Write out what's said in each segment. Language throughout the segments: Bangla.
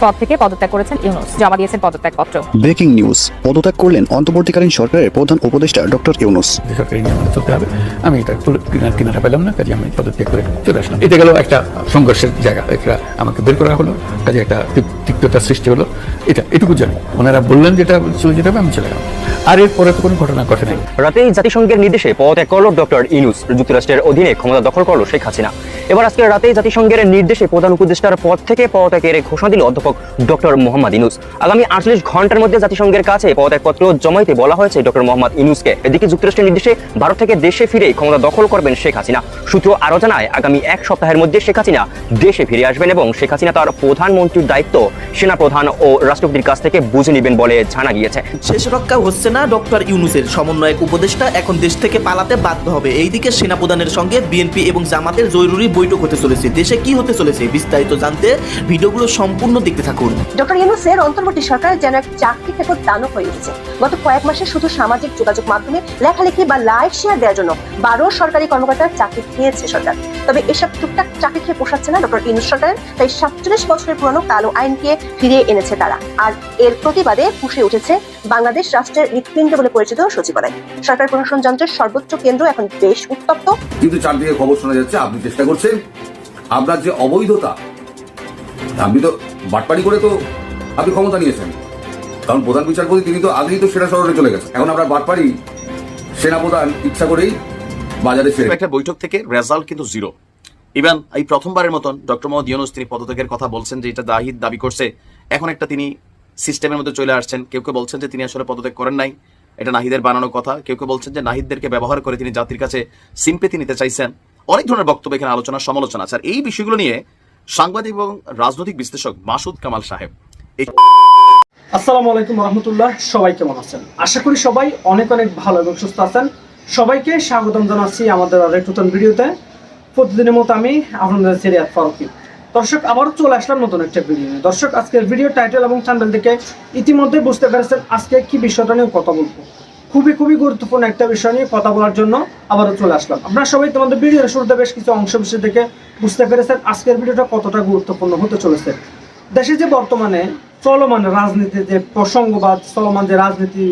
পদ থেকে পদত্যাগ করেছেন ইউনুস। জমা দিয়েছেন পদত্যাগপত্র। ব্রেকিং নিউজ পদত্যাগ করলেন অন্তর্বর্তীকালীন সরকারের প্রধান উপদেষ্টা ডক্টর ইউনুস। বেসরকারি নিয়ম চলতে হবে। আমি এটা কিনারা পেলাম না কাজে আমি পদত্যাগ করে চলে আসলাম। এটা গেল একটা সংঘর্ষের জায়গা। এটা আমাকে বের করা হলো কাজে একটা তিক- তিক্ততার সৃষ্টি হলো। এটা এটুকু জানি। ওনারা বললেন যেটা চলে যেতে হবে আমি চলে গেলাম। আর এরপরে তো কোনো ঘটনা ঘটে নাই। রাতেই জাতিসংঘের নির্দেশে পদত্যাগ করল ডক্টর ইনুস যুক্তরাষ্ট্রের অধীনে ক্ষমতা দখল করল শেখ হাসিনা। এবার আজকে রাতেই জাতিসংঘের নির্দেশে প্রধান উপদেষ্টার পদ থেকে পদত্যাগের ঘোষণা দিল অধ্যাপক ডক্টর মোহাম্মদ ইনুস। আগামী আটচল্লিশ ঘণ্টার মধ্যে জাতিসংঘের কাছে পদত্যাগপত্র জমাইতে বলা হয়েছে ডক্টর মোহাম্মদ ইনুসকে। এদিকে যুক্তরাষ্ট্রের নির্দেশে ভারত থেকে দেশে ফিরে ক্ষমতা দখল করবেন শেখ হাসিনা। সূত্র আরও জানায়, আগামী এক সপ্তাহের মধ্যে শেখ হাসিনা দেশে ফিরে আসবেন এবং শেখ হাসিনা তার প্রধানমন্ত্রীর দায়িত্ব সেনাপ্রধান ও রাষ্ট্রপতির কাছ থেকে বুঝে নেবেন বলে জানা গিয়েছে। শেষ রক্ষা হচ্ছে না ডক্টর ইউনুসের। সমন্বয়ক উপদেষ্টা এখন দেশ থেকে পালাতে বাধ্য হবে। এইদিকে সেনাপ্রধানের সঙ্গে বিএনপি এবং জামাতের জরুরি বৈঠক হতে চলেছে। দেশে কি হতে চলেছে বিস্তারিত জানতে ভিডিওগুলো সম্পূর্ণ দেখতে থাকুন। ডক্টর ইউনুসের অন্তর্বর্তী সরকার যেন এক চাকরি থেকে দানব হয়ে উঠেছে গত কয়েক মাসে শুধু সামাজিক যোগাযোগ মাধ্যমে লেখালেখি বা লাইভ শেয়ার দেওয়ার জন্য বারো সরকারি কর্মকর্তার চাকরি খেয়েছে সরকার। তবে এসব টুকটাক চাকরি খেয়ে পোষাচ্ছে না ডক্টর ইউনুস সরকারের তাই সাতচল্লিশ বছরের পুরনো কালো আইনকে ফিরিয়ে এনেছে তারা। আর এর প্রতিবাদে ফুসে উঠেছে বাংলাদেশ রাষ্ট্রের হৃৎপিণ্ড বলে পরিচিত সচিবালয়। সরকার প্রশাসন যন্ত্রের সর্বোচ্চ কেন্দ্র এখন বেশ উত্তপ্ত। কিন্তু চারদিকে খবর শোনা যাচ্ছে আপনি চেষ্টা করছেন। আপনার যে অবৈধতা আপনি তো বাটপাড়ি করে তো আপনি ক্ষমতা নিয়েছেন। কারণ প্রধান বিচারপতি তিনি তো আগেই তো সেরা শহরে চলে গেছেন। এখন আপনার বাটপাড়ি সেনাপ্রধান ইচ্ছা করেই বাজারে ছেড়ে একটা বৈঠক থেকে রেজাল্ট কিন্তু জিরো। ইভেন, এই প্রথমবারের মতন ডক্টর মোহাম্মদ ইউনুস তিনি পদত্যাগের কথা বলছেন যে এটা দাহিদ দাবি করছে। এখন একটা তিনি সিস্টেমের মধ্যে চলে আসছেন। কেউ কেউ বলছেন যে তিনি আসলে পদত্যাগ করেন নাই। এটা নাহিদের বানানো কথা। কেউ কেউ বলছেন যে নাহিদদেরকে ব্যবহার করে তিনি জাতির কাছে সিম্পেতি নিতে চাইছেন। অনেক ধরনের বক্তব্য এখানে আলোচনা সমালোচনা আছে। আর এই বিষয়গুলো নিয়ে সাংবাদিক এবং রাজনৈতিক বিশ্লেষক মাসুদ কামাল সাহেব। আসসালামু আলাইকুম রহমতুল্লাহ, সবাই কেমন আছেন? আশা করি সবাই অনেক অনেক ভালো এবং সুস্থ আছেন। সবাইকে স্বাগতম জানাচ্ছি আমাদের আরেক নতুন ভিডিওতে। প্রতিদিনের মতো আমি আপনাদের সিরিয়াত ফারুকি। দর্শক, আবারও চলে আসলাম নতুন একটা ভিডিও নিয়ে। দর্শক, আজকের ভিডিও টাইটেল এবং চ্যানেল থেকে ইতিমধ্যে বুঝতে পেরেছেন আজকে কি বিষয়টা নিয়ে কথা বলব। খুবই খুবই গুরুত্বপূর্ণ একটা বিষয় নিয়ে কথা বলার জন্য আবারও চলে আসলাম। আপনারা সবাই তোমাদের ভিডিওর শুরুতে বেশ কিছু অংশ বিষয় দেখে বুঝতে পেরেছেন আজকের ভিডিওটা কতটা গুরুত্বপূর্ণ হতে চলেছে। দেশে যে বর্তমানে চলমান রাজনীতি, যে প্রসঙ্গবাদ, চলমান যে রাজনীতি,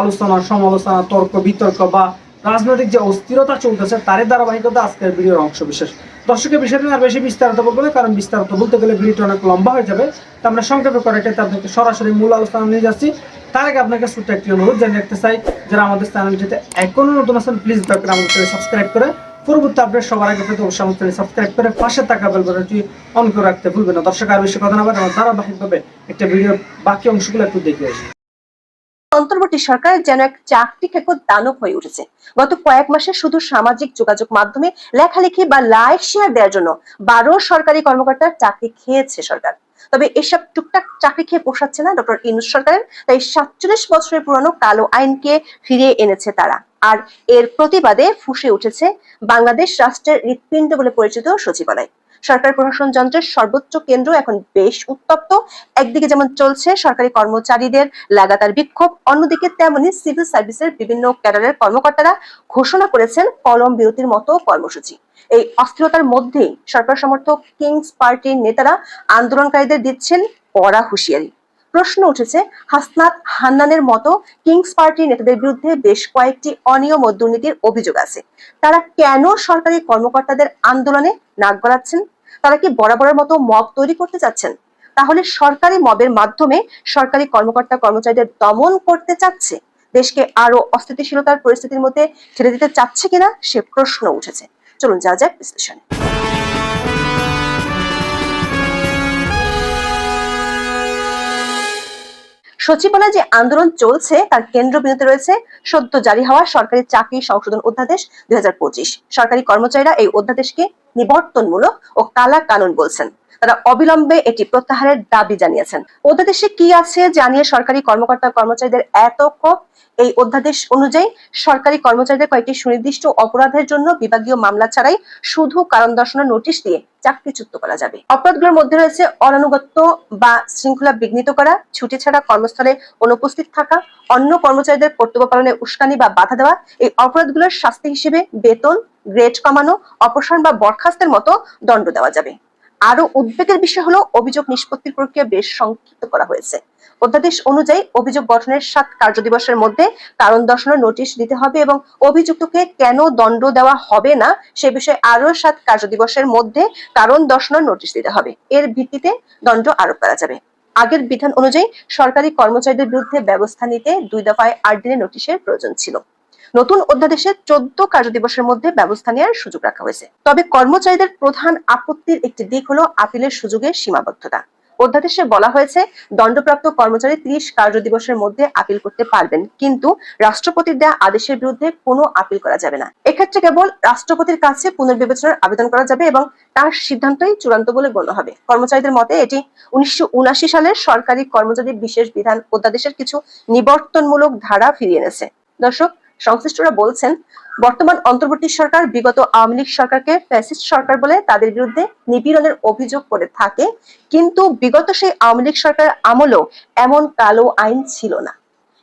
আলোচনা, সমালোচনা, তর্ক, বিতর্ক বা রাজনৈতিক যে অস্থিরতা চলতেছে, তারই ধারাবাহিকতা আজকের ভিডিওর অংশ বিশেষ। দর্শকের বিষয়টা আর বেশি বিস্তারিত বলব না, কারণ বিস্তারিত বলতে গেলে ভিডিওটা অনেক লম্বা হয়ে যাবে। তা আমরা সংক্ষেপে করে কেটে আপনাকে সরাসরি মূল আলোচনা নিয়ে যাচ্ছি। তার আগে আপনাকে ছোট্ট একটি অনুরোধ জানিয়ে রাখতে চাই, যারা আমাদের চ্যানেলটিতে এখনও নতুন আছেন প্লিজ দয়া করে আমাদের সাবস্ক্রাইব করে পরবর্তী আপডেট সবার আগে পেতে অবশ্যই চ্যানেল সাবস্ক্রাইব করে পাশে থাকা বেল বাটনটি অন করে রাখতে ভুলবেন না। দর্শক, আর বেশি কথা না বলে আমরা ধারাবাহিকভাবে একটা ভিডিওর বাকি অংশগুলো একটু দেখে আসি। অন্তর্বর্তী সরকার যেন এক চাকরি খেকো দানব হয়ে উঠেছে। গত কয়েক মাসে শুধু সামাজিক যোগাযোগ মাধ্যমে লেখালেখি বা লাইভ শেয়ার দেওয়ার জন্য বারো সরকারি কর্মকর্তার চাকরি খেয়েছে সরকার। তবে এসব টুকটাক চাকরি খেয়ে পোষাচ্ছে না ডক্টর ইনুস সরকারের, তাই সাতচল্লিশ বছরের পুরনো কালো আইনকে ফিরিয়ে এনেছে তারা। আর এর প্রতিবাদে ফুসে উঠেছে বাংলাদেশ রাষ্ট্রের হৃৎপিণ্ড বলে পরিচিত সচিবালয়। সরকার প্রশাসন যন্ত্রের সর্বোচ্চ কেন্দ্র এখন বেশ উত্তপ্ত। একদিকে যেমন চলছে সরকারি কর্মচারীদের লাগাতার বিক্ষোভ, অন্যদিকে তেমনি সিভিল সার্ভিসের বিভিন্ন ক্যাডারের কর্মকর্তারা ঘোষণা করেছেন কলম বিরতির মতো কর্মসূচি। এই অস্থিরতার মধ্যেই সরকার সমর্থক কিংস পার্টির নেতারা আন্দোলনকারীদের দিচ্ছেন কড়া হুঁশিয়ারি। প্রশ্ন উঠেছে, হাসনাত হান্নানের মতো কিংস পার্টির নেতাদের বিরুদ্ধে বেশ কয়েকটি অনিয়ম ও দুর্নীতির অভিযোগ আছে। তারা কেন সরকারি কর্মকর্তাদের আন্দোলনে নাক গলাচ্ছেন? তারা কি বরাবরের মতো মব তৈরি করতে চাচ্ছেন? তাহলে সরকারি মবের মাধ্যমে সরকারি কর্মকর্তা কর্মচারীদের দমন করতে চাচ্ছে? দেশকে আরও অস্থিতিশীলতার পরিস্থিতির মধ্যে ঠেলে দিতে চাচ্ছে কিনা সে প্রশ্ন উঠেছে। চলুন যাওয়া যাক বিশ্লেষণে। সচিবালয়ে যে আন্দোলন চলছে, তার কেন্দ্রবিন্দুতে রয়েছে সদ্য জারি হওয়া সরকারি চাকরি সংশোধন অধ্যাদেশ দুই হাজার পঁচিশ। সরকারি কর্মচারীরা এই অধ্যাদেশকে নিবর্তনমূলক ও কালা কানুন বলছেন। তারা অবিলম্বে এটি প্রত্যাহারের দাবি জানিয়েছেন। অধ্যাদেশে কি আছে জানিয়ে সরকারি কর্মকর্তা কর্মচারীদের এত ক্ষোভ? এই অধ্যাদেশ অনুযায়ী সরকারি কর্মচারীদের কয়েকটি সুনির্দিষ্ট অপরাধের জন্য বিভাগীয় মামলা ছাড়াই শুধু কারণ দর্শানোর নোটিশ দিয়ে চাকরিচ্যুত করা যাবে। অপরাধগুলোর মধ্যে রয়েছে অনানুগত্য বা শৃঙ্খলা বিঘ্নিত করা, ছুটি ছাড়া কর্মস্থলে অনুপস্থিত থাকা, অন্য কর্মচারীদের কর্তব্য পালনে উস্কানি বা বাধা দেওয়া, এই অপরাধগুলোর শাস্তি হিসেবে বেতন, গ্রেড কমানো, অপসারণ বা বরখাস্তের মতো দণ্ড দেওয়া যাবে। আরও উদ্বেগের বিষয় হলো অভিযোগ নিষ্পত্তির প্রক্রিয়া বেশ সংক্ষিপ্ত করা হয়েছে। অধ্যাদেশ অনুযায়ী অভিযোগ গঠনের সাত কার্যদিবসের মধ্যে কারণ দর্শানোর নোটিশ দিতে হবে এবং অভিযুক্তকে কেন দণ্ড দেওয়া হবে না সে বিষয়ে আরও সাত কার্যদিবসের মধ্যে কারণ দর্শানোর নোটিশ দিতে হবে। এর ভিত্তিতে দণ্ড আরোপ করা যাবে। আগের বিধান অনুযায়ী সরকারি কর্মচারীদের বিরুদ্ধে ব্যবস্থা নিতে দুই দফায় আট দিনের নোটিশের প্রয়োজন ছিল। নতুন অধ্যাদেশে চোদ্দ কার্যদিবসের মধ্যে ব্যবস্থা নেওয়ার সুযোগ রাখা হয়েছে। তবে কর্মচারীদের প্রধান আপত্তির একটি দিক হলো আপিলের সুযোগের সীমাবদ্ধতা। অধ্যাদেশে বলা হয়েছে, দণ্ডপ্রাপ্ত কর্মচারী ত্রিশ কার্যদিবসের মধ্যে আপিল করতে পারবেন, কিন্তু রাষ্ট্রপতির দেওয়া আদেশের বিরুদ্ধে কোনো আপিল করা যাবে না। এক্ষেত্রে কেবল রাষ্ট্রপতির কাছে পুনর্বিবেচনার আবেদন করা যাবে এবং তার সিদ্ধান্তই চূড়ান্ত বলে গণ্য হবে। কর্মচারীদের মতে, এটি উনিশশো উনআশি সালের সরকারি কর্মচারী বিশেষ বিধান অধ্যাদেশের কিছু নিবর্তনমূলক ধারা ফিরিয়ে এনেছে। দর্শক সংশ্লিষ্টরা বলছেন, বর্তমান অন্তর্বর্তী সরকার বিগত আওয়ামী লীগ সরকারকে ফ্যাসিস্ট সরকার বলে তাদের বিরুদ্ধে নিপীড়নের অভিযোগ করে থাকে, কিন্তু বিগত সেই আওয়ামী লীগ সরকার আমলেও এমন কালো আইন ছিল না।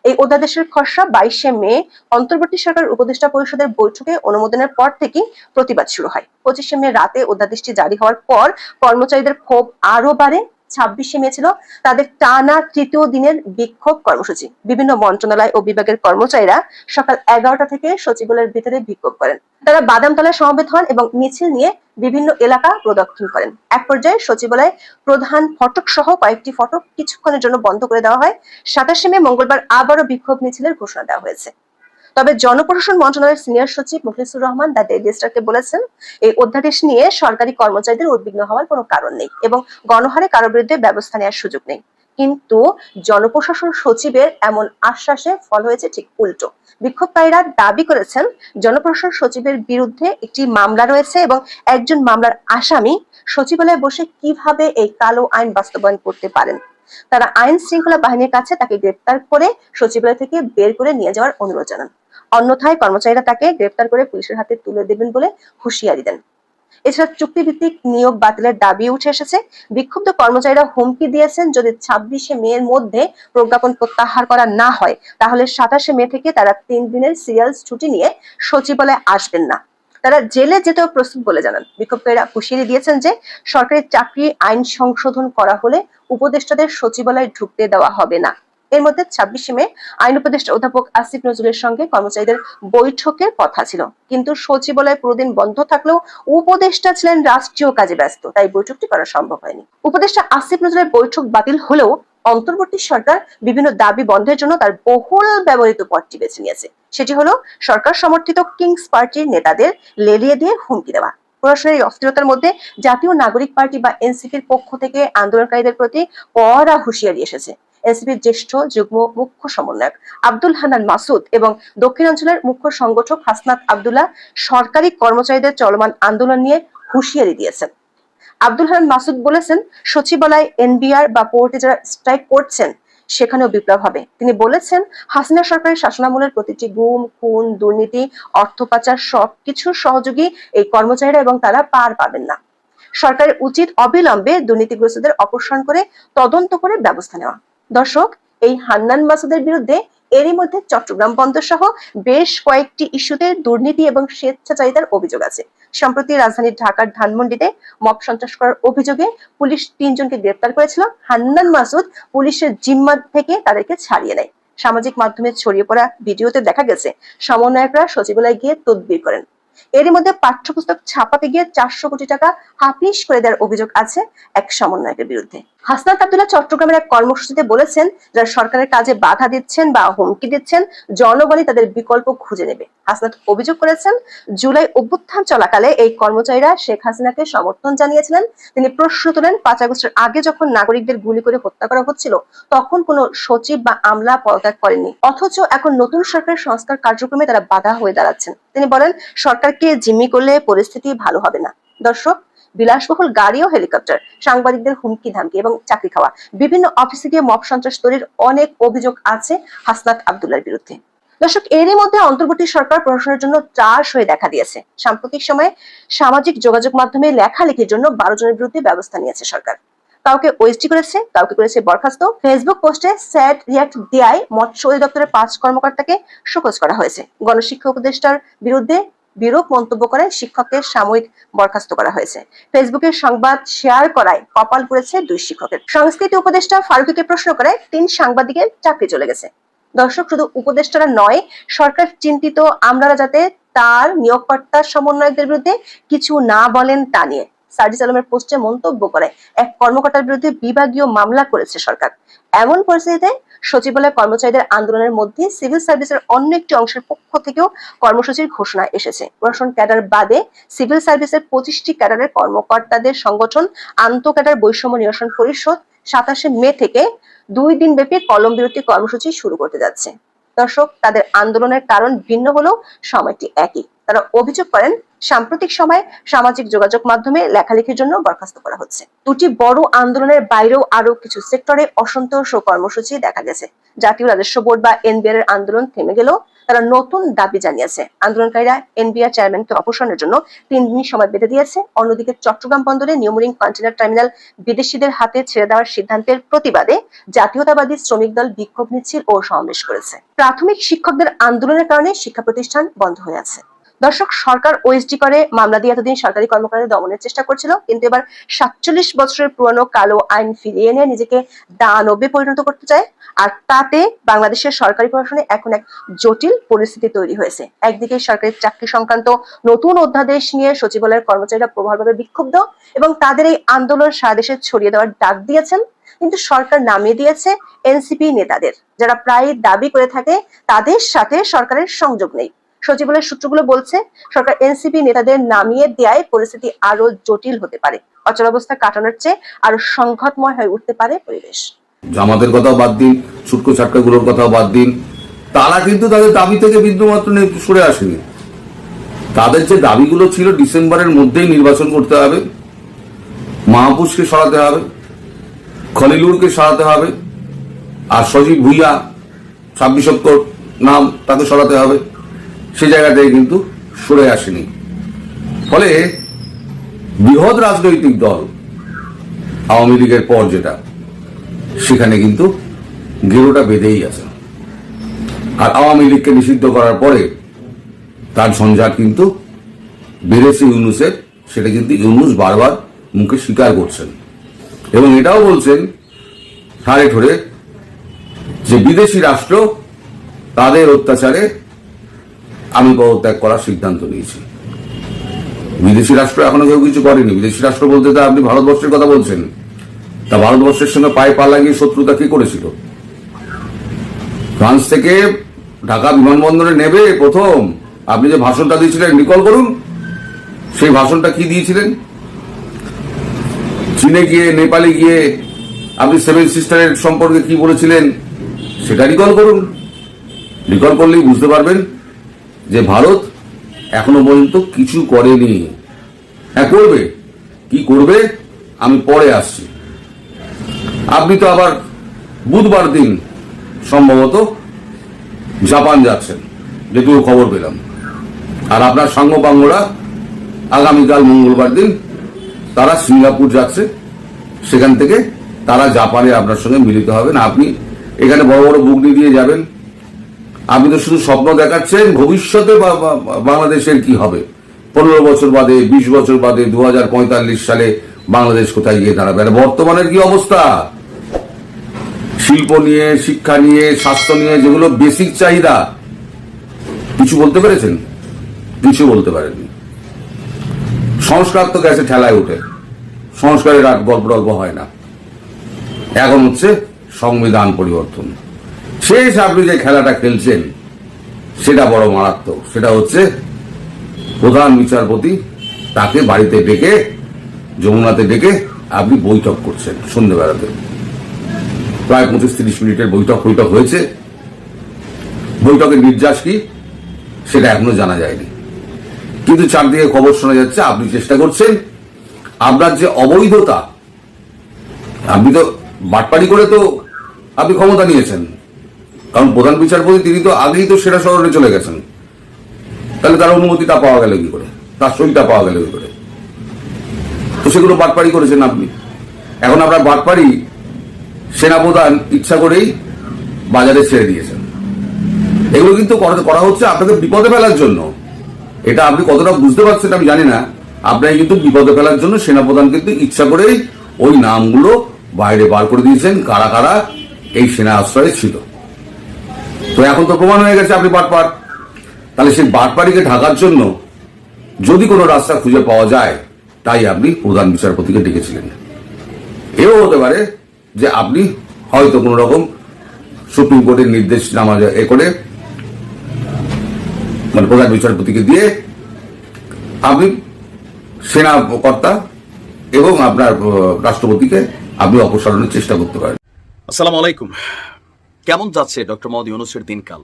এই অধ্যাদেশের খসড়া বাইশে মে অন্তর্বর্তী সরকার উপদেষ্টা পরিষদের বৈঠকে অনুমোদনের পর থেকেই প্রতিবাদ শুরু হয়। পঁচিশে মে রাতে অধ্যাদেশটি জারি হওয়ার পর কর্মচারীদের ক্ষোভ আরও বাড়ে ছাব্বিশে মে ছিল তাদের টানা তৃতীয় দিনের বিক্ষোভ কর্মসূচি। বিভিন্ন মন্ত্রণালয় ও বিভাগের কর্মচারীরা সকাল এগারোটা থেকে সচিবালয়ের ভিতরে বিক্ষোভ করেন। তারা বাদামতলায় সমবেত হন এবং মিছিল নিয়ে বিভিন্ন এলাকা প্রদক্ষিণ করেন। এক পর্যায়ে সচিবালয় প্রধান ফটক সহ কয়েকটি ফটক কিছুক্ষণের জন্য বন্ধ করে দেওয়া হয়। সাতাশে মে মঙ্গলবার আবারও বিক্ষোভ মিছিলের ঘোষণা দেওয়া হয়েছে। তবে জনপ্রশাসন মন্ত্রণালয়ের সিনিয়র সচিব মুখলিসুর রহমান দ্য ডেইলি স্টারকে বলেছেন, এই অধ্যাদেশ নিয়ে সরকারি কর্মচারীদের উদ্বিগ্ন হওয়ার কোনো কারণ নেই এবং গণহারে কারও বিরুদ্ধে ব্যবস্থা নেওয়ার সুযোগ নেই। কিন্তু জনপ্রশাসন সচিবের এমন আশ্বাসে ফল হয়েছে ঠিক উল্টো। বিক্ষোভকারীরা দাবি করেছেন, জনপ্রশাসন সচিবের বিরুদ্ধে একটি মামলা রয়েছে এবং একজন মামলার আসামি সচিবালয়ে বসে কীভাবে এই কালো আইন বাস্তবায়ন করতে পারেন। তারা আইন শৃঙ্খলা বাহিনীর কাছে তাকে গ্রেপ্তার করে সচিবালয় থেকে বের করে নিয়ে যাওয়ার অনুরোধ জানান। অন্যথায় কর্মচারীরা তাকে গ্রেপ্তার করে পুলিশের হাতে তুলে দেবেন বলে হুঁশিয়ারি দেন। এছাড়া চুক্তিভিত্তিক নিয়োগ বাতিলের দাবি উঠে এসেছে। বিক্ষুব্ধ কর্মচারীরা হুমকি দিয়েছেন, যদি ছাব্বিশে মে এর মধ্যে প্রজ্ঞাপন প্রত্যাহার করা না হয়, তাহলে সাতাশে মে থেকে তারা তিন দিনের সিরিয়াল ছুটি নিয়ে সচিবালয়ে আসবেন না। তারা জেলে যেতেও প্রস্তুত বলে জানান। বিক্ষোভকারীরা হুঁশিয়ারি দিয়েছেন যে, সরকারি চাকরি আইন সংশোধন করা হলে উপদেষ্টাদের সচিবালয়ে ঢুকতে দেওয়া হবে না। এর মধ্যে ছাব্বিশে মে আইন উপদেষ্টা অধ্যাপক আসিফ নজরুলের সঙ্গে কর্মচারীদের বৈঠকের কথা ছিল। কিন্তু সচিবালয় পুরোদিন বন্ধ থাকলেও উপদেষ্টা ছিলেন রাষ্ট্রীয় কাজে ব্যস্ত, তাই বৈঠকটি করা সম্ভব হয়নি। উপদেষ্টা আসিফ নজরুলের বৈঠক বাতিল হলেও অন্তর্বর্তী সরকার বিভিন্ন দাবি বন্ধের জন্য তার বহুল ব্যবহৃত পথটি বেছে নিয়েছে। সেটি হলো সরকার সমর্থিত কিংস পার্টির নেতাদের লেলিয়ে দিয়ে হুমকি দেওয়া। প্রশাসনের এই অস্থিরতার মধ্যে জাতীয় নাগরিক পার্টি বা এনসিপির পক্ষ থেকে আন্দোলনকারীদের প্রতি কড়া হুঁশিয়ারি এসেছে। এনসিপির জ্যেষ্ঠ যুগ্ম মুখ্য সমন্বয়ক আব্দুল হানান মাসুদ এবং দক্ষিণাঞ্চলের মুখ্য সংগঠক হাসনাত আব্দুল্লাহ সরকারি কর্মচারীদের চলমান আন্দোলন নিয়ে হুঁশিয়ারি দিয়েছেন। আব্দুল হানান মাসুদ বলেছেন, সচিবালয়, এনবিআর বা পোর্টে যারা স্ট্রাইক করছেন, সেখানেও বিপ্লব হবে। তিনি বলেছেন, হাসিনা সরকারের শাসনামলের প্রতিটি গুম, খুন, দুর্নীতি, অর্থ পাচার সবকিছুর সহযোগী এই কর্মচারীরা এবং তারা পার পাবেন না। সরকারের উচিত অবিলম্বে দুর্নীতিগ্রস্তদের অপসারণ করে তদন্ত করে ব্যবস্থা নেওয়া। দর্শক, এই হান্নান মাসুদের বিরুদ্ধে এরই মধ্যে চট্টগ্রাম বন্দর সহ বেশ কয়েকটি ইস্যুতে দুর্নীতি এবং স্বেচ্ছাচারিতার অভিযোগ আছে। সম্প্রতি রাজধানীর ঢাকার ধানমন্ডিতে মব সন্ত্রাস করার অভিযোগে পুলিশ তিনজনকে গ্রেপ্তার করেছিল। হান্নান মাসুদ পুলিশের জিম্মা থেকে তাদেরকে ছাড়িয়ে নেয় সামাজিক মাধ্যমে ছড়িয়ে পড়া ভিডিওতে দেখা গেছে, সমন্বয়করা সচিবালয়ে গিয়ে তদবির করেন। এরই মধ্যে পাঠ্যপুস্তক ছাপাতে গিয়ে চারশো কোটি টাকা হাফিস করে দেওয়ার অভিযোগ আছে এক সমন্বয়কের বিরুদ্ধে। হাসনাত আব্দুল্লাহ চট্টগ্রামের এক কর্মসূচিতে বলেছেন, যারা সরকারের কাজে বাধা দিচ্ছেন বা হুমকি দিচ্ছেন, জনগণই তাদের বিকল্প খুঁজে নেবে। হাসনাত অভিযোগ করেছেন, জুলাই অভ্যুত্থান চলাকালে এই কর্মচারীরা শেখ হাসিনাকে সমর্থন জানিয়েছিলেন। তিনি প্রশ্ন তোলেন, পাঁচ আগস্টের আগে যখন নাগরিকদের গুলি করে হত্যা করা হচ্ছিল, তখন কোনো সচিব বা আমলা পদত্যাগ করেননি। অথচ এখন নতুন সরকারের সংস্কার কার্যক্রমে তারা বাধা হয়ে দাঁড়াচ্ছেন। তিনি বলেন সরকারকে জিম্মি করলে পরিস্থিতি ভালো হবে না। দর্শক, বিলাসবহুল গাড়ি ও হেলিকপ্টার, সাংবাদিকদের হুমকি, ধামকি এবং চাকরি খাওয়া, বিভিন্ন অফিসে গিয়ে মব সন্ত্রাস তৈরির অনেক অভিযোগ আছে হাসনাত আব্দুল্লার বিরুদ্ধে। দর্শক, এরই মধ্যে অন্তর্বর্তী সরকার প্রশাসনের জন্য ত্রাস হয়ে দেখা দিয়েছে। সাম্প্রতিক সময়ে সামাজিক যোগাযোগ মাধ্যমে লেখালেখির জন্য বারো জনের বিরুদ্ধে ব্যবস্থা নিয়েছে সরকার। কাউকে ওএসটি করেছে, কাউকে করেছে বরখাস্ত। ফেসবুক পোস্টে স্যাড রিয়াক্ট দেয়ায় মৎস্য অধিদপ্তরের পাঁচ কর্মকর্তাকে শোকজ করা হয়েছে। গণশিক্ষা উপদেষ্টার বিরুদ্ধে বিরূপ মন্তব্য করায় শিক্ষককে সাময়িক বরখাস্ত করা হয়েছে। ফেসবুকে সংবাদ শেয়ার করায় কপাল পুড়েছে দুই শিক্ষকের। সংস্কৃতি উপদেষ্টা ফারুকিকে প্রশ্ন করে তিন সাংবাদিকের চাকরি চলে গেছে। দর্শক, শুধু উপদেষ্টারা নয়, সরকার চিন্তিত আমরা যাতে তার নিয়োগকর্তার সমন্বয়কদের বিরুদ্ধে কিছু না বলেন তা নিয়ে। সার্জিস আলমের পোস্টে মন্তব্য করে, এক কর্মকর্তার বিরুদ্ধে বিভাগীয় মামলা করেছে সরকার। এমন পরিস্থিতিতে সচিবালয় কর্মচারীদের আন্দোলনের মধ্যে সিভিল সার্ভিসের অন্য একটি অংশের পক্ষ থেকেও কর্মসূচির ঘোষণা এসেছে। প্রশাসন ক্যাডার বাদে সিভিল সার্ভিসের পঁচিশটি ক্যাডারের কর্মকর্তাদের সংগঠন আন্ত ক্যাডার বৈষম্য নিরসন পরিষদ সাতাশে মে থেকে দুই দিন ব্যাপী কলম বিরতি কর্মসূচি শুরু করতে যাচ্ছে। দর্শক, তাদের আন্দোলনের কারণ ভিন্ন হলেও সময়টি একই। তারা অভিযোগ করেন, সাম্প্রতিক সময়ে সামাজিক যোগাযোগ মাধ্যমে লেখালেখির জন্য বরখাস্ত করা হচ্ছে। দুটি বড় আন্দোলনের বাইরেও আরও কিছু সেক্টরে অসন্তোষ ও কর্মসূচি দেখা গেছে। জাতীয় রাজস্ব বোর্ড বা এনবিআর এর আন্দোলন থেমে গেলেও তারা নতুন দাবি জানিয়েছে। আন্দোলনকারীরা এনবিআর চেয়ারম্যানকে অপসারণের জন্য তিন দিন সময় বেঁধে দিয়েছে। অন্যদিকে চট্টগ্রাম বন্দরে নিউমোরিং কন্টেনার টার্মিনাল বিদেশিদের হাতে ছেড়ে দেওয়ার সিদ্ধান্তের প্রতিবাদে জাতীয়তাবাদী শ্রমিক দল বিক্ষোভ মিছিল ও সমাবেশ করেছে। প্রাথমিক শিক্ষকদের আন্দোলনের কারণে শিক্ষা প্রতিষ্ঠান বন্ধ হয়ে আছে। দর্শক, সরকার ওএসডি করে, মামলা দিয়ে এতদিন সরকারি কর্মকর্তাদের দমনের চেষ্টা করছিল, কিন্তু এবার সাতচল্লিশ বছরের পুরনো কালো আইন ফিরিয়ে এনে নিজেকে দানবে পরিণত করতে চায়। আর তাতে বাংলাদেশের সরকারি প্রশাসনে এখন এক জটিল পরিস্থিতি তৈরি হয়েছে। একদিকে সরকারি চাকরি সংক্রান্ত নতুন অধ্যাদেশ নিয়ে সচিবালয়ের কর্মচারীরা প্রবলভাবে বিক্ষুব্ধ এবং তাদের এই আন্দোলন সারা দেশে ছড়িয়ে দেওয়ার ডাক দিয়েছেন, কিন্তু সরকার নামিয়ে দিয়েছে এনসিপি নেতাদের, যারা প্রায় দাবি করে থাকে তাদের সাথে সরকারের সংযোগ নেই। সচিবালয়ের সূত্রগুলো বলছে, সরকার এনসিপি নেতাদের নামিয়ে দেওয়ায় পরিস্থিতি আরও জটিল হতে পারে। অচলাবস্থা কাটানোর চেয়ে আরও সংঘাতময় হয়ে উঠতে পারে পরিবেশ। জামাতের কথাও বাদ দিন, ছুটকো ছাটকাগুলোর কথাও বাদ দিন। তারা কিন্তু তাদের দাবি থেকে বিন্দুমাত্র সরে আসেনি। তাদের যে দাবিগুলো ছিল ডিসেম্বরের মধ্যেই নির্বাচন করতে হবে, মাহফুজকে সরাতে হবে, খলিলুরকে সরাতে হবে, আর সজীব ভুইয়া, ছাব্বিশ নাম তাকে সরাতে হবে। সে জায়গা থেকে কিন্তু সরে আসেনি। ফলে বৃহৎ রাজনৈতিক দল আওয়ামী লীগের পর যেটা, সেখানে কিন্তু গেরোটা বেঁধেই আছে। আর আওয়ামী লীগকে নিষিদ্ধ করার পরে তার ঝঞ্ঝাট কিন্তু বেড়েছে ইউনুসের, সেটা কিন্তু ইউনুস বারবার মুখে স্বীকার করছেন। এবং এটাও বলছেন ঠাড়ে ঠোড়ে যে বিদেশি রাষ্ট্র তাদের অত্যাচারে আমি পদত্যাগ করার সিদ্ধান্ত নিয়েছি। বিদেশি রাষ্ট্র এখনও কেউ কিছু করেনি। বিদেশি রাষ্ট্র বলতে তো আপনি ভারতবর্ষের কথা বলছেন। তা ভারতবর্ষের সঙ্গে পায়ে পা লাগিয়ে শত্রুতা কি করেছিল? ফ্রান্স থেকে ঢাকা বিমানবন্দরে নেবে প্রথম। আপনি যে ভাষণটা দিয়েছিলেন রিকল করুন। সেই ভাষণটা কি দিয়েছিলেন? চীনে গিয়ে, নেপালে গিয়ে আপনি সেভেন সিস্টারের সম্পর্কে কি বলেছিলেন, সেটা রিকল করুন। রিকল করলেই বুঝতে পারবেন। যে ভারত এখনও পর্যন্ত কিছু করেনি। হ্যাঁ করবে। কি করবে? আমি পরে আসছি। আপনি তো আবার বুধবার দিন সম্ভবত জাপান যাচ্ছেন, যেটুকু খবর পেলাম। আর আপনার সাঙ্গপাঙ্গরা আগামীকাল মঙ্গলবার দিন তারা সিঙ্গাপুর যাচ্ছে। সেখান থেকে তারা জাপানে আপনার সঙ্গে মিলিত হবেন আপনি এখানে বড় বড় বুকনি দিয়ে যাবেন। আপনি তো শুধু স্বপ্ন দেখাচ্ছেন ভবিষ্যতে বাংলাদেশের কি হবে। পনেরো বছর বাদে, বিশ বছর বাদে দু হাজার পঁয়তাল্লিশ সালে বাংলাদেশ কোথায় গিয়ে দাঁড়াবে? আর বর্তমানের কি অবস্থা? শিল্প নিয়ে, শিক্ষা নিয়ে, স্বাস্থ্য নিয়ে যেগুলো বেসিক চাহিদা, কিছু বলতে পেরেছেন? কিছু বলতে পারেননি। সংস্কার তো গেছে ঠেলায় উঠে সংস্কারের আর গল্প হয় না। এখন হচ্ছে সংবিধান পরিবর্তন। শেষ আপনি যে খেলাটা খেলছেন, সেটা বড় মারাত্মক। সেটা হচ্ছে প্রধান বিচারপতি তাকে বাড়িতে ডেকে, যমুনাতে ডেকে আপনি বৈঠক করছেন সন্ধ্যেবেলাতে। প্রায় পঁচিশ তিরিশ মিনিটের বৈঠক বৈঠক হয়েছে। বৈঠকের নির্যাস কি? সেটা এখনও জানা যায়নি। কিন্তু চারদিকে খবর শোনা যাচ্ছে, আপনি চেষ্টা করছেন আপনার যে অবৈধতা, আপনি তো বাটপাড়ি করে তো আপনি ক্ষমতা নিয়েছেন। কারণ প্রধান বিচারপতি তিনি তো আগেই তো সেরা শহরে চলে গেছেন। তাহলে তার অনুমতিটা পাওয়া গেল কি করে? তার সইটা পাওয়া গেল কি করে? তো সেগুলো বাটপাড়ি করেছেন আপনি। এখন আপনার বাটপাড়ি সেনাপ্রধান ইচ্ছা করেই বাজারে ছেড়ে দিয়েছেন। এগুলো কিন্তু করা হচ্ছে আপনাকে বিপদে ফেলার জন্য। এটা আপনি কতটা বুঝতে পারছেন আমি জানি না। আপনাকে কিন্তু বিপদে ফেলার জন্য সেনাপ্রধান কিন্তু ইচ্ছা করেই ওই নামগুলো বাইরে বার করে দিয়েছেন কারা কারা এই সেনা আশ্রয়ে ছিল। তো এখন তো প্রমাণ হয়ে গেছে আপনি বাটপার। তাহলে সেই বাটপাড়িকে ঢাকার জন্য যদি কোনো রাস্তা খুঁজে পাওয়া যায়, তাই আপনি প্রধান বিচারপতিকে ডেকেছিলেন। এও হতে পারে যে আপনি হয়তো কোনো রকম সুপ্রিম কোর্টের নির্দেশ নামা এ করে মানে প্রধান বিচারপতিকে দিয়ে আপনি সেনা কর্তা এবং আপনার রাষ্ট্রপতিকে আপনি অপসারণের চেষ্টা করতে পারেন। আসসালামু আলাইকুম। কেমন যাচ্ছে ডক্টর মোহাম্মদ ইউনুসের দিনকাল?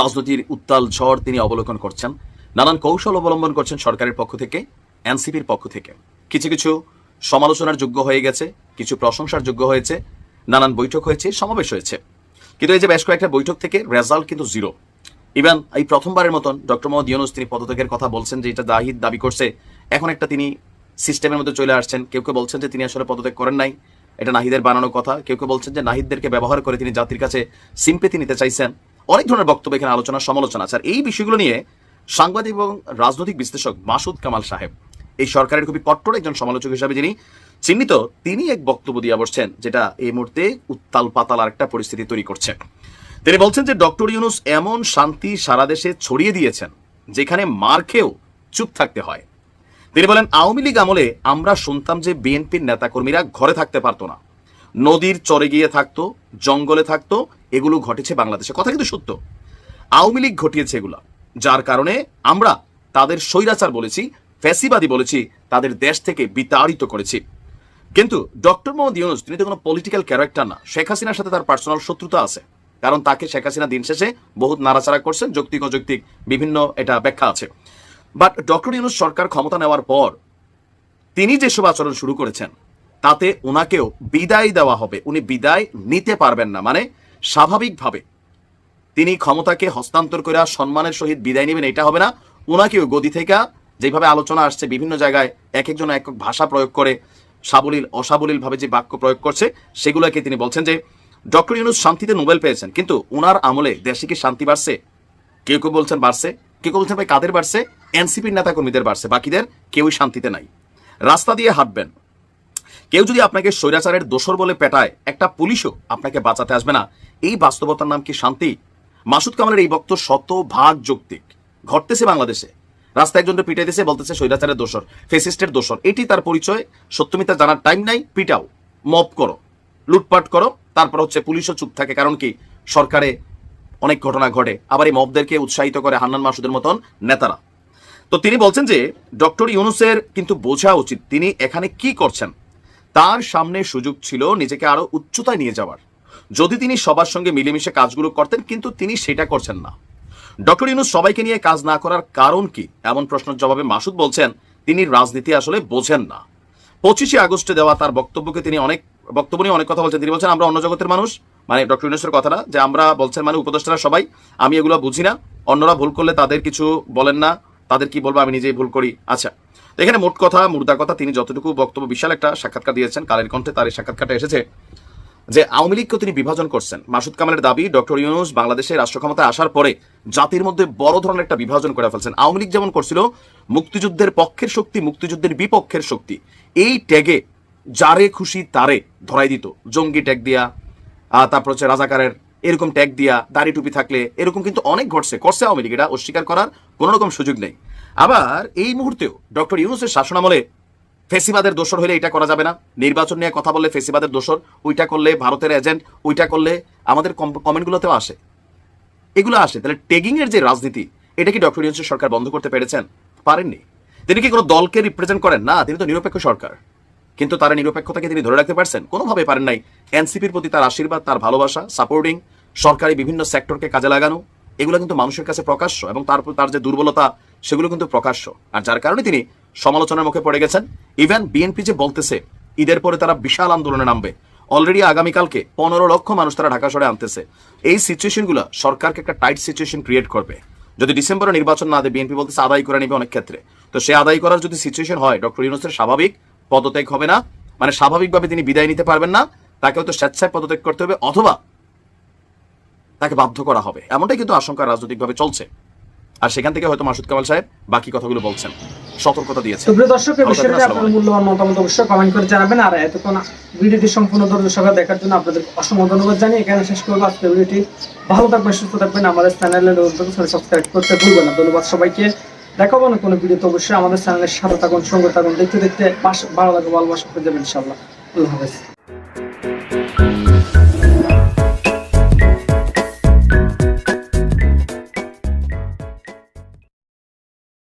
রাজনীতির উত্তাল ঝড় তিনি অবলোকন করছেন। নানান কৌশল অবলম্বন করছেন সরকারের পক্ষ থেকে, এনসিপির পক্ষ থেকে। কিছু কিছু সমালোচনার যোগ্য হয়ে গেছে, কিছু প্রশংসার যোগ্য হয়েছে, নানান বৈঠক হয়েছে, সমাবেশ হয়েছে। কিন্তু এই যে বেশ কয়েকটা বৈঠক থেকে রেজাল্ট কিন্তু জিরো। ইভেন এই প্রথমবারের মতন ডক্টর মোহাম্মদ ইউনুস তিনি পদত্যাগের কথা বলছেন যে এটা দাহিদ দাবি করছে। এখন একটা তিনি সিস্টেমের মধ্যে চলে আসছেন। কেউ কেউ বলছেন যে তিনি আসলে পদত্যাগ করেন নাই। এটা নাহিদের বানানো কথা। কেউ কেউ বলছেন যে নাহিদদেরকে ব্যবহার করে তিনি জাতির কাছে সিম্পেতি নিতে চাইছেন। অনেক ধরনের বক্তব্য এখানে আলোচনা সমালোচনা আছে। আর এই বিষয়গুলো নিয়ে সাংবাদিক এবং রাজনৈতিক বিশ্লেষক মাসুদ কামাল সাহেব, এই সরকারের খুবই কট্টর একজন সমালোচক হিসাবে যিনি, চিহ্নিত তিনি এক বক্তব্য দিয়ে বসছেন, যেটা এই মুহূর্তে উত্তাল পাতাল আর একটা পরিস্থিতি তৈরি করছে। তিনি বলছেন যে ডক্টর ইউনুস এমন শান্তি সারা দেশে ছড়িয়ে দিয়েছেন, যেখানে মার খেয়েও চুপ থাকতে হয়। তিনি বলেন, আওয়ামী লীগ আমলে আমরা শুনতাম যে বিএনপির নেতাকর্মীরা ঘরে থাকতে পারতো না। নদীর চরে গিয়ে থাকতো, জঙ্গলে থাকতো, এগুলো ঘটেছে বাংলাদেশে। কথা কিন্তু সত্য। আওয়ামী লীগ ঘটিয়েছে এগুলা। যার কারণে আমরা তাদের স্বৈরাচার বলেছি, ফ্যাসিবাদী বলেছি, তাদের দেশ থেকে বিতাড়িত করেছি। কিন্তু ডক্টর মোহাম্মদ ইউনুস, তিনি তো কোনো পলিটিক্যাল ক্যারেক্টার না। শেখ হাসিনার সাথে তার পার্সোনাল শত্রুতা আছে। কারণ তাকে শেখ হাসিনা দিন শেষে বহুত নাড়াচাড়া করছেন যৌক্তিক অযৌক্তিক বিভিন্ন এটা ব্যাখ্যা আছে। বাট ডক্টর ইউনুস সরকার ক্ষমতা নেওয়ার পর তিনি যেসব আচরণ শুরু করেছেন, তাতে ওনাকেও বিদায় দেওয়া হবে। উনি বিদায় নিতে পারবেন না। মানে স্বাভাবিকভাবে তিনি ক্ষমতাকে হস্তান্তর করে সম্মানের সহিত বিদায় নেবেন, এটা হবে না। ওনাকেও গদি থেকে যেভাবে আলোচনা আসছে, বিভিন্ন জায়গায় এক একজন এক এক ভাষা প্রয়োগ করে, সাবলীল, অসাবলীলভাবে যে বাক্য প্রয়োগ করছে, সেগুলোকে তিনি বলছেন যে ডক্টর ইউনুস শান্তিতে নোবেল পেয়েছেন, কিন্তু ওনার আমলে দেশে কি শান্তি বাড়ছে? কেউ কেউ বলছেন বাড়ছে। কেউ বলছেন ভাই? কাদের বাড়ছে? এনসিপির নেতাকর্মীদের বাড়ছে। বাকিদের কেউই শান্তিতে নাই। রাস্তা দিয়ে হাঁটবেন। কেউ যদি আপনাকে স্বৈরাচারের দোষর বলে পেটায়, একটা পুলিশও আপনাকে বাঁচাতে আসবে না। এই বাস্তবতার নাম কি শান্তি? মাসুদ কামালের এই বক্তব্য শত ভাগ যৌক্তিক। ঘটতেছে বাংলাদেশে। রাস্তায় একজনকে পিটাইতেছে, বলতেছে স্বৈরাচারের দোসর ফেসিস্টের দোষর। এটি তার পরিচয় সত্যমিতা জানার টাইম নাই, পিটাও। মপ করো। লুটপাট করো, তারপর হচ্ছে পুলিশও চুপ থাকে। কারণ কি? সরকারে অনেক ঘটনা ঘটে। আবার এই মবদেরকে উৎসাহিত করে হান্নান মাসুদের মতন নেতারা। তো তিনি বলছেন যে, ডক্টর ইউনুসের কিন্তু বোঝা উচিত তিনি এখানে কি করছেন। তার সামনে সুযোগ ছিল নিজেকে আরও উচ্চতায় নিয়ে যাওয়ার। যদি তিনি সবার সঙ্গে মিলেমিশে কাজগুলো করতেন, কিন্তু তিনি সেটা করছেন না। ডক্টর ইউনুস সবাইকে নিয়ে কাজ না করার কারণ কি? এমন প্রশ্নের জবাবে মাসুদ বলছেন, তিনি রাজনীতি আসলে বোঝেন না। পঁচিশে আগস্টে দেওয়া তার বক্তব্যকে তিনি অনেক, বক্তব্য নিয়ে অনেক কথা বলছেন। তিনি বলছেন, আমরা অন্য জগতের মানুষ মানে ডক্টর ইউনুসের কথাটা, যে আমরা বলছেন মানে উপদেষ্টারা সবাই, আমি এগুলো বুঝি না, অন্যরা ভুল করলে তাদের কিছু বলেন না, তাদের কি বলব আমি নিজেই ভুল করি। আচ্ছা এখানে মোট কথা মুর্দা কথা, তিনি যতটুকু বক্তব্য বিশাল একটা সাক্ষাৎকার দিয়েছেন, কালের কণ্ঠে তার এই সাক্ষাৎকারটা এসেছে, যে আওয়ামী লীগকে তিনি বিভাজন করছেন। মাসুদ কামালের দাবি, ডক্টর ইউনুস বাংলাদেশে রাষ্ট্র ক্ষমতায় আসার পরে জাতির মধ্যে বড় ধরনের একটা বিভাজন করে ফেলছেন। আওয়ামী লীগ যেমন করছিল, মুক্তিযুদ্ধের পক্ষের শক্তি, মুক্তিযুদ্ধের বিপক্ষের শক্তি, এই ট্যাগে যারে খুশি তারে ধরাই দিত। জঙ্গি ট্যাগ দিয়া তারপর হচ্ছে রাজাকারের এরকম ট্যাগ দিয়া দাড়ি টুপি থাকলে এরকম কিন্তু অনেক ঘটছে, করছে আওয়ামী লীগ, এটা অস্বীকার করার কোনো রকম সুযোগ নেই। আবার এই মুহূর্তেও ডক্টর ইউনুসের শাসনামলে ফেসিবাদের দোষর হলে এটা করা যাবে না। নির্বাচন নিয়ে কথা বললে ফেসিবাদের দোষর, ওইটা করলে ভারতের এজেন্ট ওইটা করলে আমাদের কম- কমেন্টগুলোতেও আসে। এগুলো আসে। তাহলে টেগিংয়ের যে রাজনীতি, এটা কি ডক্টর ইউনুসের সরকার বন্ধ করতে পেরেছেন? পারেননি। তিনি কি কোনো দলকে রিপ্রেজেন্ট করেন? না, তিনি তো নিরপেক্ষ সরকার। কিন্তু তার নিরপেক্ষতাকে তিনি ধরে রাখতে পারছেন? কোনোভাবে পারেন নাই। এনসিপির প্রতি তার আশীর্বাদ, তার ভালোবাসা, সাপোর্টিং, সরকারি বিভিন্ন সেক্টরকে কাজে লাগানো, এগুলো কিন্তু মানুষের কাছে প্রকাশ্য এবং তারপর তার যে দুর্বলতা, সেগুলো কিন্তু প্রকাশ্য। আর যার কারণে তিনি সমালোচনার মুখে পড়ে গেছেন। ইভেন বিএনপি যে বলতেছে, ঈদের পরে তারা বিশাল আন্দোলনে নামবে। অলরেডি আগামীকালকে পনেরো লক্ষ মানুষ তারা ঢাকা শহরে আনতেছে। এই সিচুয়েশনগুলো সরকারকে একটা টাইট সিচুয়েশন ক্রিয়েট করবে। যদি ডিসেম্বরে নির্বাচন না দেয় বিএনপি বলতেছে, আদায় করে নেবে অনেক ক্ষেত্রে। তো সে আদায় করার যদি সিচুয়েশন হয়, ডক্টর ইউনুসের স্বাভাবিক পদত্যাগ হবে না। মানে স্বাভাবিকভাবে তিনি বিদায় নিতে পারবেন না। তাকে হয়তো স্বেচ্ছায় পদত্যাগ করতে হবে অথবা তাকে বাধ্য করা হবে। এমনটাই কিন্তু আশঙ্কা রাজনৈতিকভাবে চলছে। আর সেখান থেকে হয়তো মাসুদ কামাল সাহেব বাকি কথাগুলো বলছেন। সতর্কতা দিয়েছেন। তো প্রিয় দর্শক এই থাকবেন, আপনার মূল্যবান মতামত অবশ্যই কমেন্ট করে জানাবেন। আর এতক্ষণ ভিডিওটি সম্পূর্ণ সহকারে দেখার জন্য আপনাদের অসংখ্য ধন্যবাদ জানিয়ে এখানে শেষ করব। আজকে ভিডিওটি ভালো থাকবেন সুস্থ থাকবেন। আমাদের চ্যানেলের সাবস্ক্রাইব করতে ভুলবেন না। ধন্যবাদ সবাইকে। দেখাবো না কোনো ভিডিও তো অবশ্যই আমাদের চ্যানেলের সাথে থাকুন, সঙ্গে থাকুন, দেখতে দেখতে ভালো লাগবে ভালোবাসা করে যাবেন ইনশাল্লাহ আল্লাহ হাফেজ।